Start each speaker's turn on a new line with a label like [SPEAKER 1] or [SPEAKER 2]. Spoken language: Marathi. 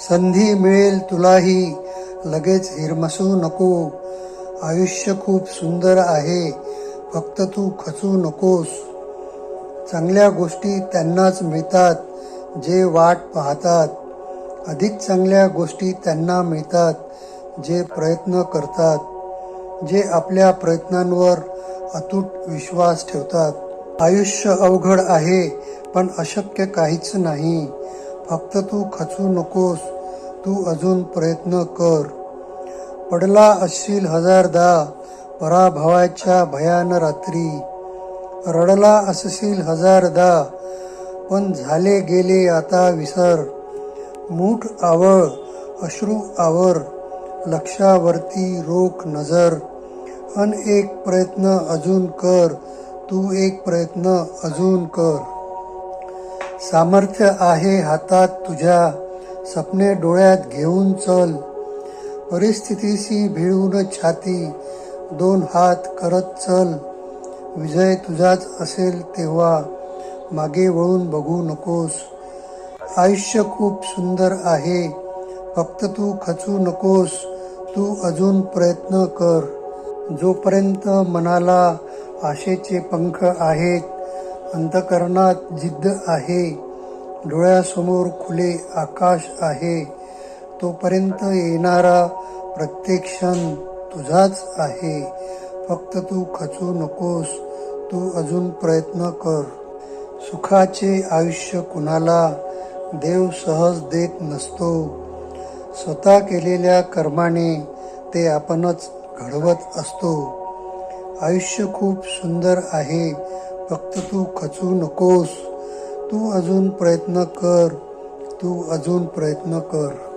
[SPEAKER 1] संधी मिळेल तुलाही. लगेच हिरमसू नको. आयुष्य खूप सुंदर आहे. फक्त तू खचू नकोस. चांगल्या गोष्टी त्यांनाच मिळतात जे वाट पाहतात. अधिक चांगल्या गोष्टी त्यांना मिळतात जे प्रयत्न करतात. जे आपल्या प्रयत्नांवर अतूट विश्वास ठेवतात. आयुष्य अवघड आहे पण अशक्य काहीच नाही. फक्त तू खचू नकोस तू अजून प्रयत्न कर. पडला असशील हजारदा पराभवाच्या भयान रात्री. रडला असशील हजारदा पण झाले गेले आता विसर. मूठ आवळ अश्रू आवर लक्षावरती रोख नजर. अन एक प्रयत्न अजून कर तू एक प्रयत्न अजून कर. सामर्थ्य आहे हातात तुझ्या सपने डोळ्यात घेऊन चल. परिस्थितीशी भिळून छाती दोन हात करत चल. विजय तुझाच असेल तेव्हा मागे वळून बघू नकोस. आयुष्य खूप सुंदर आहे फक्त तू खचू नकोस. तू अजून प्रयत्न कर. जोपर्यंत मनाला आशेचे पंख आहेत अंतकरणात जिद्द आहे. डोळ्यासमोर खुले आकाश आहे. तोपर्यंत येणारा प्रत्येक क्षण तुझाच आहे. फक्त तू खचू नकोस. तू अजून प्रयत्न कर. सुखाचे आयुष्य कुणाला देव सहज देत नसतो. स्वतः केलेल्या कर्माने ते आपणच घडवत असतो. आयुष्य खूप सुंदर आहे. फक्त तू खचू नकोस. तू अजून प्रयत्न कर. तू अजून प्रयत्न कर.